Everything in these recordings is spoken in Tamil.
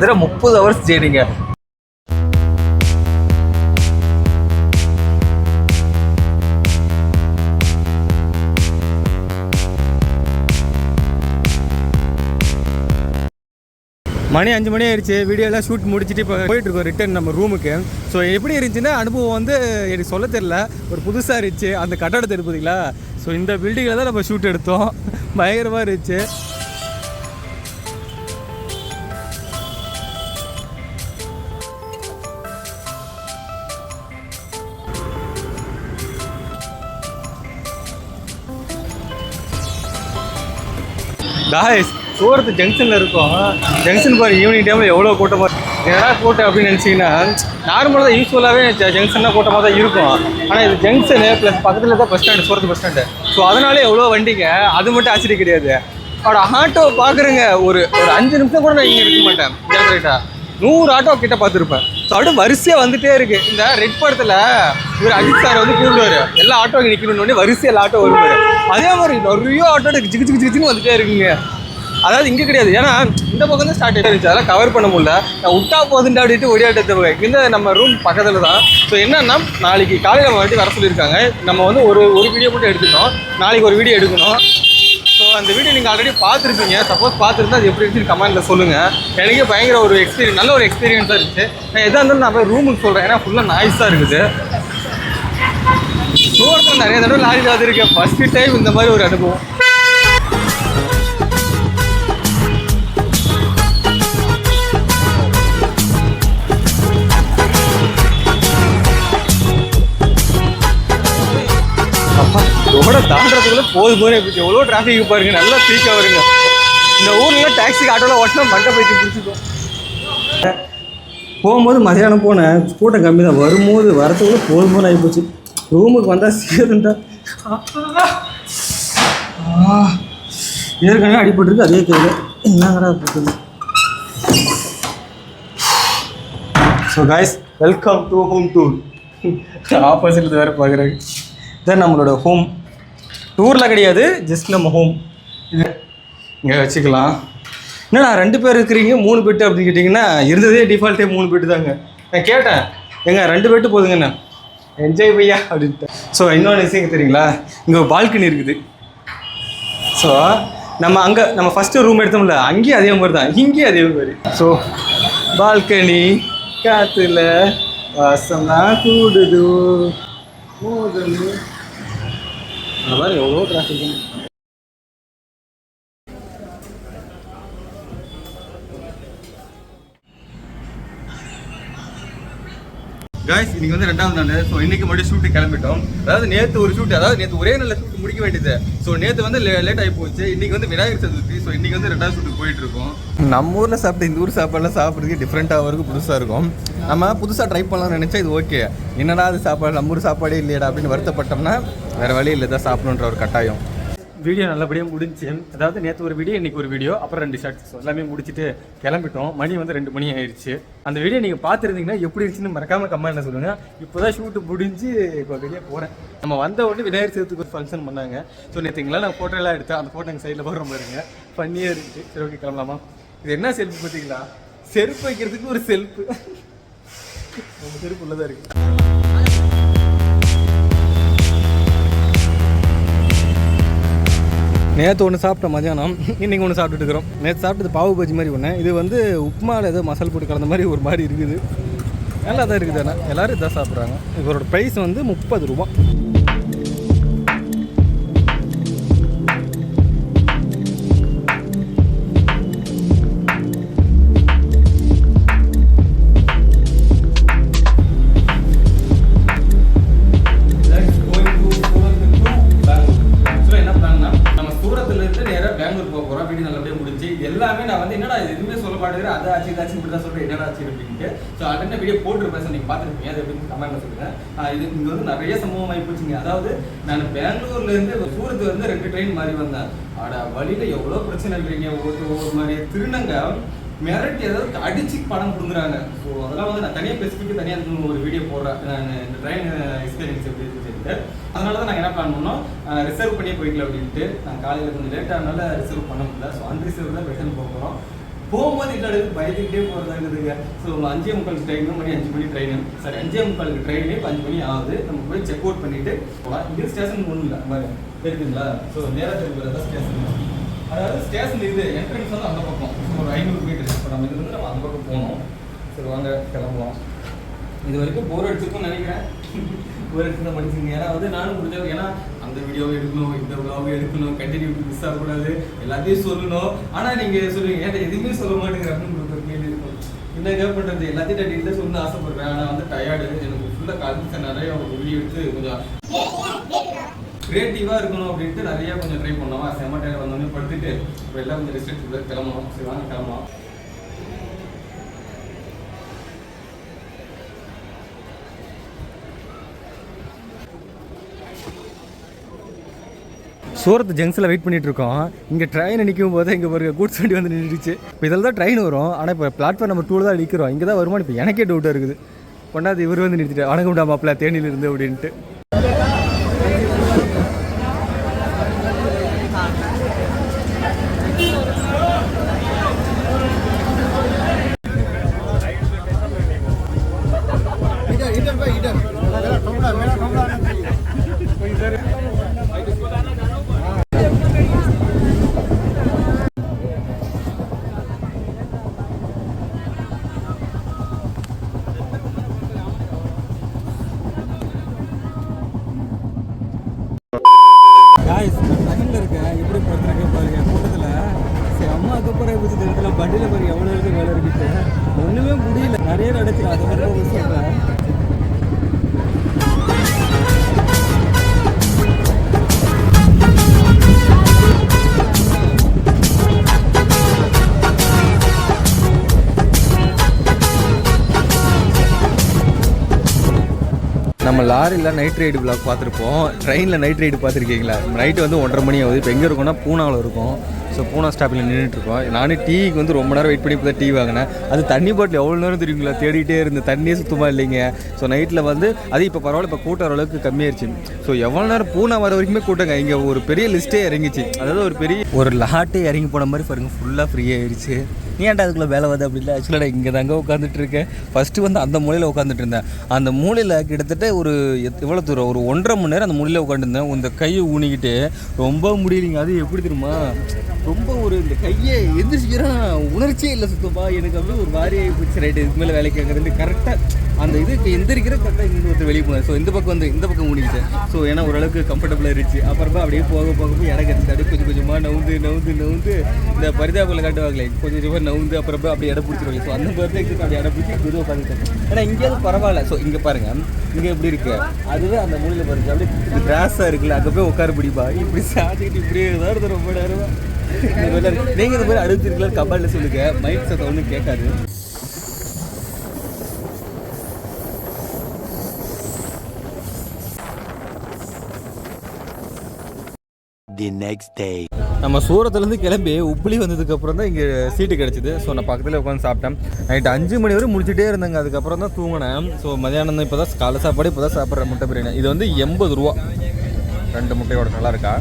இதில் முப்பது ஹவர்ஸ் ஜேர்னிங்க மணி அஞ்சு மணி ஆயிடுச்சு வீடியோலாம் ஷூட் முடிச்சுட்டு இப்போ போயிட்டு இருக்கோம் ரிட்டர்ன் நம்ம ரூமுக்கு ஸோ எப்படி இருந்துச்சுன்னா அனுபவம் வந்து எனக்கு சொல்ல தெரில ஒரு புதுசாக இருந்துச்சு. அந்த கட்டடத்தை இருப்பதுங்களா ஸோ இந்த பில்டிங்கில் தான் நம்ம ஷூட் எடுத்தோம். பயங்கரமாக இருந்துச்சு. காய்ஸ் சோரத்து ஜங்ஷனில் இருக்கோம். ஜங்ஷன் பாரு ஈவினிங் டைமில் எவ்வளோ கூட்டமாக என்னடா கூட்டம் அப்படின்னு நினச்சிங்கன்னா நார்மலாக தான் யூஸ்ஃபுல்லாகவே ஜங்ஷன்னா கூட்டமாக தான் இருக்கும். ஆனால் இது ஜங்ஷனு ப்ளஸ் பக்கத்தில் தான் பஸ் ஸ்டாண்டு சோரத்து பஸ் ஸ்டாண்டு ஸோ அதனாலே எவ்வளோ வண்டிங்க அது மட்டும் ஆச்சரியம் கிடையாது. அவட ஆட்டோ பார்க்குறேங்க ஒரு ஒரு அஞ்சு நிமிஷம் கூட நான் இங்கே இருக்க மாட்டேன். ஜெனரேட்டா நூறு ஆட்டோ கிட்ட பார்த்துருப்பேன். ஸோ அப்படியே வரிசையாக வந்துட்டே இருக்கு. இந்த ரெட் படத்தில் இவர் அஜித் சார் வந்து கூப்பிடுவாரு. எல்லா ஆட்டோ இங்கே நிற்கணும்னு வரிசையாக எல்லா ஆட்டோ வருவார். அதே மாதிரி நிறைய ஆட்டோ ஜிகு ஜிகு ஜிக்குன்னு ஜிகுன்னு வந்துட்டே இருக்குங்க. அதாவது இங்கே கிடையாது. ஏன்னா இந்த பக்கம் தான் ஸ்டார்ட் ஆகிடுச்சு அதெல்லாம் கவர் பண்ண முடியல. நான் விட்டா போதுண்டா அப்படின்ட்டு ஒடியாட்டத்தை போய் இந்த நம்ம ரூம் பக்கத்தில் தான். ஸோ என்னன்னா நாளைக்கு காலையில் வாட்டி வர சொல்லியிருக்காங்க. நம்ம வந்து ஒரு ஒரு வீடியோ மட்டும் எடுத்துட்டோம். நாளைக்கு ஒரு வீடியோ எடுக்கணும். அந்த வீடியோ நீங்கள் ஆல்ரெடி பார்த்துருப்பீங்க. சப்போஸ் பார்த்துருந்தா அது எப்படி இருந்துச்சு கமெண்ட்டில் சொல்லுங்கள் எனக்கே பயங்கர ஒரு எக்ஸ்பீரியன்ஸ் நல்ல ஒரு எக்ஸ்பீரியன்ஸாக இருந்துச்சு. நான் எதாக இருந்தாலும் நான் போய் ரூமுக்கு சொல்கிறேன் ஏன்னா ஃபுல்லாக நாய்ஸாக இருக்குது. சூரத்தில் நிறைய தடவை லாரியில் இருக்கேன் ஃபஸ்ட்டு டைம் இந்த மாதிரி ஒரு அனுபவம். ரோட தாண்டறதுக்குள்ள போது போது போச்சு எவ்வளோ டிராஃபிக் பாருங்க. நல்லா பீக்காக வருங்க. இந்த ஊர்ல டாக்ஸிக்கு ஆட்டோவில் ஓட்டினா மண்டை போயிட்டு பிடிச்சிக்கும். போகும்போது மதியானம் போனேன். கூட்டம் கம்மி தான். வரும்போது வரத்துக்குள்ள போதும் போது ஆகிப்போச்சு ரூமுக்கு வந்தால் சேருண்டா ஏற்கனவே அடிபட்டிருக்கு. அதே கையில் என்னங்கடா போட்டுது so guys welcome to home tour ஆப்போசிட்டில் வேறு பார்க்குறாங்க இதான் நம்மளோட ஹோம் டூரில் கிடையாது ஜஸ்ட் நம்ம ஹோம் இது இங்கே வச்சுக்கலாம். என்னண்ணா ரெண்டு பேர் இருக்கிறீங்க மூணு பெட்டு அப்படின்னு கேட்டிங்கன்னா இருந்ததே டிஃபால்ட்டே மூணு பெட்டு தாங்க நான் கேட்டேன் ஏங்க ரெண்டு பெட்டு போதுங்கண்ணா. என்ஜாய் பையா அப்படின்ட்டு. ஸோ இன்னொன்று விஷயம் தெரியுங்களா? இங்கே பால்கனி இருக்குது. ஸோ நம்ம அங்கே நம்ம ஃபஸ்ட்டு ரூம் எடுத்தோம்ல அங்கேயும் அதே மாதிரி தான் இங்கேயும் அதே மாதிரி. ஸோ பால்கனி காற்றுல வாசம்னா கூடுது. மோதல் அதான் எவ்வளோ டிராஃபிக் காய்ஸ் இன்னைக்கு வந்து ரெண்டாவது நாள். ஸோ இன்னைக்கு மட்டும் ஷூட்டு கிளம்பிட்டோம். அதாவது நேற்று ஒரு ஷூட் அதாவது நேற்று ஒரே நல்ல ஷூட் முடிக்க வேண்டியது. ஸோ நேற்று வந்து லேட் ஆகி போச்சு. இன்னைக்கு வந்து விநாயகர் சதுர்த்தி. ஸோ இன்னைக்கு வந்து ரெண்டாவது ஷூட்டு போயிட்டு இருக்கோம். நம்ம ஊரில் சாப்பிட்ட இந்த ஊர் சாப்பாடுலாம் சாப்பிட்றதுக்கு டிஃப்ரெண்ட்டாக இருக்கும் புதுசாக இருக்கும். நம்ம புதுசாக ட்ரை பண்ணலாம்னு நினச்சா இது ஓகே என்னடா அது சாப்பாடு? நம்ம ஊர் சாப்பாடே இல்லையடா அப்படின்னு வருத்தப்பட்டோம்னா வேறு வழி இல்லை தான் சாப்பிடணுன்ற ஒரு கட்டாயம். வீடியோ நல்லபடியாக முடிஞ்சு அதாவது நேற்று ஒரு வீடியோ இன்றைக்கி ஒரு வீடியோ அப்புறம் ரெண்டு ஷார்ட்ஸ் எல்லாமே முடிச்சுட்டு கிளம்பிட்டோம். மணி வந்து ரெண்டு மணி ஆயிடுச்சு அந்த வீடியோ நீங்கள் பார்த்துருந்தீங்கன்னா எப்படி இருந்துச்சுன்னு மறக்காம என்ன சொல்லுங்கள் இப்போ தான் ஷூட்டு முடிஞ்சு இப்போ வெளியே போகிறேன் நம்ம வந்த உடனே விநாயகர் சதுர்த்திக்கு ஒரு ஃபங்க்ஷன் பண்ணாங்க. ஸோ நேற்றுங்களா நான் ஃபோட்டோலாம் எடுத்தேன் அந்த ஃபோட்டோ எங்கள் சைடில் போடுற இருங்க பண்ணியே இருந்துச்சு. சரி ஓகே கிளம்பலாமா? இது என்ன செல்ஃபு பார்த்தீங்களா? செருப்பு வைக்கிறதுக்கு ஒரு செல்ஃபு. நம்ம செருப்பு உள்ளதாக இருக்குது நேற்று ஒன்று சாப்பிட்ட மதியானம் இன்றைக்கி ஒன்று சாப்பிட்டுட்டு இருக்கிறோம். நேற்று சாப்பிட்டது பாவு பஜ்ஜி மாதிரி ஒன்று இது வந்து உப்புமாவில் ஏதோ மசால் போட்டு கலந்த மாதிரி ஒரு மாதிரி இருக்குது. நல்லா தான் இருக்குது ஆனால் எல்லோரும் இதான் சாப்பிட்றாங்க. இவரோட ப்ரைஸ் வந்து முப்பது ரூபா இது இங்கே வந்து நிறைய சம்பவம் ஆகி போச்சுங்க. அதாவது நான் பெங்களூர்லேருந்து சூரத்து வந்து ரெண்டு ட்ரெயின் மாதிரி வந்தேன். ஆட எவ்வளோ பிரச்சனை இருக்கிறீங்க? ஒவ்வொரு ஒவ்வொரு மாதிரி திருநங்க மிரட்டி ஏதாவது அடிச்சு பணம் கொடுக்குறாங்க ஸோ அதெல்லாம் வந்து நான் தனியாக ஸ்பெசிஃபிக்காக தனியாக ஒரு வீடியோ போடுறேன். நான் இந்த ட்ரெயின் எக்ஸ்பீரியன்ஸ் எப்படி இருந்துச்சு சொல்லிட்டு. அதனால தான் நாங்கள் என்ன பிளான் பண்ணோம்? ரிசர்வ் பண்ணியே போய்க்கலாம் அப்படின்ட்டு. நான் காலையில் கொஞ்சம் லேட்டாக அதனால ரிசர்வ் பண்ண முடியல. ஸோ அன்ரிசர்வ் தான் ரிட்டர்ன் போகிறோம் போகும்போது இல்லை பயந்துக்கிட்டே போகிறதா இருக்குதுங்க ஸோ அஞ்சே முக்காலுக்கு ட்ரெயின் மணி அஞ்சு மணி ட்ரெயின் சரி அஞ்சே முக்காலுக்கு ட்ரெயினே இப்போ அஞ்சு மணி ஆகுது. நம்ம போய் செக் அவுட் பண்ணிட்டு போகலாம் இங்கே ஸ்டேஷன் ஒன்றும் இல்லை. இருக்குங்களா ஸோ நேராக திருப்பி தான் ஸ்டேஷன் அதாவது ஸ்டேஷன் இது என்ட்ரன்ஸ் வந்து அந்த பக்கம். ஒரு ஐநூறு மீட்டர் இப்போ நம்ம இதுலேருந்து நம்ம அந்த பக்கம் போகணும். சரி வாங்க கிளம்புவோம். இது வரைக்கும் போர் அடிச்சிருக்கும்னு நினைக்கிறேன். போர் அடிச்சு படிச்சிருங்க ஏன்னா வந்து நானும் முடிஞ்சவங்க ஏன்னா அந்த வீடியோவை எடுக்கணும் இந்த விழாவை எடுக்கணும் கண்டினியூ மிஸ் ஆகக்கூடாது. எல்லாத்தையும் சொல்லணும். ஆனால் நீங்கள் சொல்லுவீங்க ஏன்டா எதுவுமே சொல்ல மாட்டேங்கிற? அப்படின்னு உங்களுக்கு ஒரு கேள்வி இருக்கும். என்னங்க பண்ணுறது எல்லாத்தையும் டீட்டெயிலாக சொல்லணும்னு ஆசைப்படுறேன். ஆனால் வந்து டயர்டு எனக்கு ஃபுல்லாக காலத்துக்கு நிறைய வீடியோ எடுத்து கொஞ்சம் கிரியேட்டிவாக இருக்கணும் அப்படின்ட்டு நிறைய கொஞ்சம் ட்ரை பண்ணோம். செம்ம டயர் வந்தோடனே படுத்துட்டு இப்போ எல்லாம் கொஞ்சம் ரிசல்ட் கிளம்பணும். சரி வாங்க கிளம்பலாம். சூரத் ஜங்ஷனில் வெயிட் பண்ணிகிட்டு இருக்கோம் இங்கே ட்ரெயின் நிற்கும் போது இங்கே ஒரு கூட்ஸ் வண்டி வந்து நின்றுச்சு இப்போ இதில் தான் ட்ரெயின் வரும். ஆனால் இப்போ பிளாட்ஃபார்ம் நம்ம டூவில் தான் நிற்கிறோம் இங்கே தான் வருமானம் இப்போ எனக்கே டவுட்டாக இருக்குது. கொண்டாந்து இவர் வந்து நிறுத்திட்டு வணக்கம் மாப்பிள்ள தேனியில் இருந்து அப்படின்ட்டு. எவ்வளோ இருக்கு வேலை இருக்குது ஒன்றுமே முடியல. நிறைய நடக்குது. அதை மாதிரி சொல்கிறேன் நம்ம லாரியில் நைட் ரைடு பிளாக் பார்த்துருப்போம். ட்ரெயினில் நைட் ரைடு பார்த்துருக்கீங்களா? நைட்டு வந்து ஒன்றரை மணி ஆகுது. இப்போ எங்கே இருக்கோம்னா பூனாவில் இருக்கும். ஸோ பூனா ஸ்டாப்பில் நின்றுட்டுருக்கோம் நானும் டீக்கு வந்து ரொம்ப நேரம் வெயிட் பண்ணி இப்போ தான் டீ வாங்கினேன். அது தண்ணி பாட்டில் எவ்வளோ நேரம் தெரியுங்களா? தேடிட்டே இருந்தேன் தண்ணியே சுத்தமாக இல்லைங்க. ஸோ நைட்டில் வந்து அது இப்போ பரவாயில்ல. இப்போ கூட்டம் அளவுக்கு கம்மியாயிருச்சு. ஸோ எவ்வளோ நேரம் பூனா வர வரைக்குமே கூட்டங்க. இங்கே ஒரு பெரிய லிஸ்ட்டே இறங்கிச்சு. அதாவது ஒரு பெரிய ஒரு லாட்டே இறங்கி போன மாதிரி பாருங்கள் ஃபுல்லாக ஃப்ரீ ஆயிடுச்சு நீ ஏன்டா அதுக்குள்ளே வேலை வருது அப்படி இல்லை? ஆக்சுவலாக இங்கே தாங்க உட்காந்துட்டு இருக்கேன் ஃபஸ்ட்டு வந்து அந்த மூலையில் உட்காந்துட்டு இருந்தேன். அந்த மூலையில் கிட்டத்தட்ட ஒரு எவ்வளோ தூரம்? ஒரு ஒன்றரை மணி நேரம் அந்த மூலையில் உட்காந்துருந்தேன் இந்த கையை ஊனிக்கிட்டு ரொம்ப முடியலைங்க. அது எப்படி தெரியுமா? ரொம்ப ஒரு இந்த கையை எந்திரிச்சிக்கிறேன். உணர்ச்சியே இல்லை சுத்தமாக எனக்கு அப்படியே ஒரு வாரி போச்சு. ரைட்டு இதுக்கு மேலே வேலைக்கு அங்கேருந்து கரெக்டாக அந்த இதுக்கு எந்திரிக்கிற கரெக்டாக இங்கே ஒருத்தர் வெளியே போனேன். ஸோ இந்த பக்கம் வந்து இந்த பக்கம் முடிஞ்சேன் ஸோ ஏன்னா ஓரளவுக்கு கம்ஃபர்டபுளாக இருந்துச்சு. அப்புறமா அப்படியே போக போக போய் இடம் கிடச்சி அப்படியே கொஞ்சம் கொஞ்சமாக நவுந்து நவுந்து நவுந்து இந்த பரிதாபத்தில் காட்டுவாங்களே கொஞ்சம் கொஞ்சமாக நவுந்து அப்புறமா அப்படியே இடம் பிடிச்சிருவாங்க ஸோ அந்த மாதிரி அப்படி அப்படியே இடம் பிடிச்சி இது பார்த்துட்டேன் ஏன்னா இங்கேயாவது பரவாயில்ல. ஸோ இங்கே பாருங்கள் இங்கே எப்படி இருக்கு? அதுவே அந்த மூலையில் பாருங்க அப்படியே கிராஸாக இருக்குல்ல அங்கே போய் உட்கார பிடிப்பா இப்படி சாதிக்கிட்டு இப்படியே தான் இருந்தது ரொம்ப நேரமா. நீங்கள் இந்த மாதிரி அடுத்திருக்கலாம் கபாலில் சொல்லுங்கள் மைக் சத்தம் ஒன்றும் கேட்காது. தி நெக்ஸ்ட் டே நம்ம சூரத்துலேருந்து கிளம்பி உப்புளி வந்ததுக்கப்புறம் தான் இங்கே சீட்டு கிடச்சிது. ஸோ நான் பக்கத்தில் உட்காந்து சாப்பிட்டேன். நைட்டு அஞ்சு மணி வரை முடிச்சுட்டே இருந்தாங்க. அதுக்கப்புறம் தான் தூங்கினேன். ஸோ மதியானம் தான் இப்போ தான் காலை சாப்பாடு இப்போ தான் சாப்பிட்ற முட்டை பிரியாணி. இது வந்து எண்பது ரூபா. ரெண்டு முட்டையோட நல்லா இருக்கா?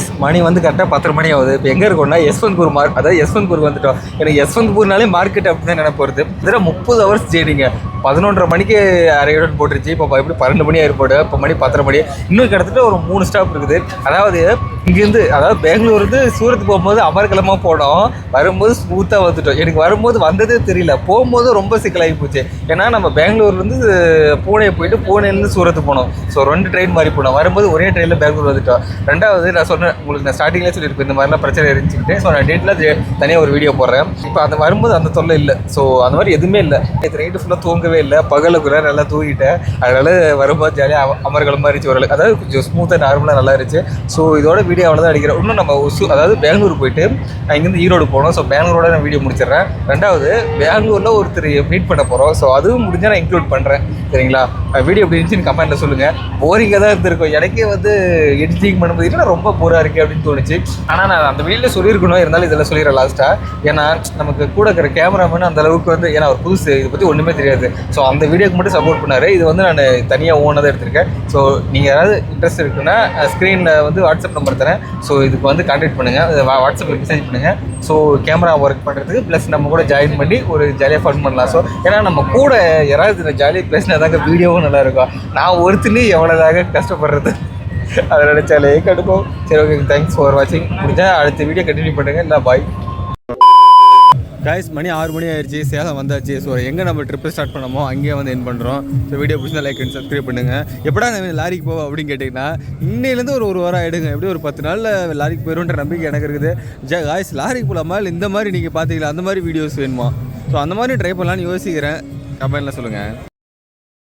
கைஸ் மணி வந்து கரெக்டாக பத்தரை மணி ஆகுது. இப்போ எங்கே இருக்கோம்னா யஸ்வந்த்பூர் மார்க் அதாவது யஸ்வந்த்பூர் வந்துட்டோம். எனக்கு யஸ்வந்த்பூர்னாலே மார்க்கெட் அப்படின்னு தான் நினைப்பு வருது இதில் முப்பது ஹவர்ஸ் ஜேர்னிங்க பதினொன்றரை மணிக்கு அரையோட போட்டுருச்சு. இப்போ எப்படி பன்னெண்டு மணி ஏற்போடு இப்போ மணி பத்தரை மணி. இன்னும் கிட்டத்தட்ட ஒரு மூணு ஸ்டாப் இருக்குது. அதாவது இங்கேருந்து அதாவது பெங்களூர்லேருந்து சூரத் போகும்போது அமர்கலமாக போனோம். வரும்போது ஸ்மூத்தாக வந்துட்டோம். எனக்கு வரும்போது வந்ததே தெரியல. போகும்போது ரொம்ப சிக்கலாகி போச்சு. ஏன்னா நம்ம பெங்களூர்லேருந்து பூனே போயிட்டு பூனேலேருந்து சூரத்து போனோம். ஸோ ரெண்டு ட்ரெயின் மாதிரி போனோம். வரும்போது ஒரே ட்ரெயினில் பெங்களூர் வந்துட்டோம். ரெண்டாவது நான் சொன்ன உங்களுக்கு நான் ஸ்டார்டிங்லேயே சொல்லியிருப்பேன். இந்த மாதிரிலாம் பிரச்சனை இருந்துச்சுட்டு ஸோ நான் டேட்டில் தனியாக ஒரு வீடியோ போடுறேன். இப்போ அந்த வரும்போது அந்த தொல்லை இல்லை. ஸோ அந்த மாதிரி எதுவுமே இல்லை. இது நைட்டு ஃபுல்லாக தூங்கவே இல்லை. பகலுக்குள்ள நல்லா தூங்கிட்டேன். அதனால் வரும்போது ஜாலியாக அமர்கலமாக இருந்துச்சு ஓரளவுக்கு. அதாவது கொஞ்சம் ஸ்மூத்தாக நார்மலாக நல்லா இருந்துச்சு. ஸோ இதோட வீடியோ அவ்வளோதான் அடிக்கிறேன். இன்னும் நம்ம ஒசு அதாவது பெங்களூர் போயிட்டு நான் இங்கேருந்து ஈரோடு போகணும். ஸோ பெங்களூரோட நான் வீடியோ முடிச்சிடுறேன். ரெண்டாவது பெங்களூரில் ஒருத்தர் மீட் பண்ண போகிறோம் ஸோ அதுவும் முடிஞ்சால் நான் இன்க்ளூட் பண்ணுறேன் சரிங்களா? வீடியோ எப்படி இருந்துச்சுன்னு கமெண்ட்டில் சொல்லுங்கள் போரிங்காக தான் இருந்திருக்கும். எனக்கே வந்து எடிட்டிங் பண்ணும்போது ரொம்ப போராக இருக்குது அப்படின்னு தோணுச்சு. ஆனால் நான் அந்த வீடியோவில் சொல்லியிருக்கணும். இருந்தாலும் இதெல்லாம் சொல்லிடுறேன் லாஸ்ட்டாக ஏன்னா நமக்கு கூட இருக்கிற கேமராமேன் அந்த அளவுக்கு வந்து ஏன்னா அவர் புதுசு. இதை பற்றி ஒன்றுமே தெரியாது. ஸோ அந்த வீடியோக்கு மட்டும் சப்போர்ட் பண்ணார். இது வந்து நான் தனியாக ஓனதாக எடுத்திருக்கேன். ஸோ நீங்கள் யாராவது இன்ட்ரெஸ்ட் இருக்குன்னா ஸ்க்ரீனில் வந்து வாட்ஸ்அப் நம்பர் தரேன். ஸோ இதுக்கு வந்து கான்டாக்ட் பண்ணுங்கள் வாட்ஸ்அப்பில் மெசேஜ் பண்ணுங்கள் ஸோ கேமரா ஒர்க் பண்ணுறதுக்கு ப்ளஸ் நம்ம கூட ஜாயின் பண்ணி ஒரு ஜாலியாக ஃபன் பண்ணலாம். ஸோ ஏன்னா நம்ம கூட யாராவது ஜாலியாக பேசினா தாங்க வீடியோவும் நல்லாயிருக்கும் நான் ஒருத்தனே எவ்வளோதாக கஷ்டப்படுறது. அதை நினச்சாலே கடுப்போம். சரி ஓகே தேங்க்ஸ் ஃபார் வாட்சிங் முடிஞ்சா அடுத்த வீடியோ கண்டினியூ பண்ணுங்கள் இல்லை பாய் காய்ஸ் மணி ஆறு மணி ஆயிடுச்சு. சேலம் வந்தாச்சு. ஸோ எங்கே நம்ம ட்ரிப்பு ஸ்டார்ட் பண்ணமோ அங்கேயே வந்து என் பண்ணுறோம் ஸோ வீடியோ பிடிச்சா லைக் அண்ட் சப்ஸ்கிரைப் பண்ணுங்கள் எப்படா நான் லாரிக்கு போவோம் அப்படின்னு கேட்டிங்கன்னா இன்னையிலேருந்து ஒரு ஒரு வாரம் ஆகிடுங்க எப்படி ஒரு பத்து நாளில் லாரிக்கு போயிடும்ன்ற நம்பிக்கை எனக்கு இருக்குது. ஜா காய்ஸ் லாரிக்கு போகலாமா இல்லை இந்த மாதிரி நீங்கள் பார்த்தீங்களா அந்த மாதிரி வீடியோஸ் வேணுமா? ஸோ அந்த மாதிரி ட்ரை பண்ணலான்னு யோசிக்கிறேன். கமெண்ட்டில் சொல்லுங்கள்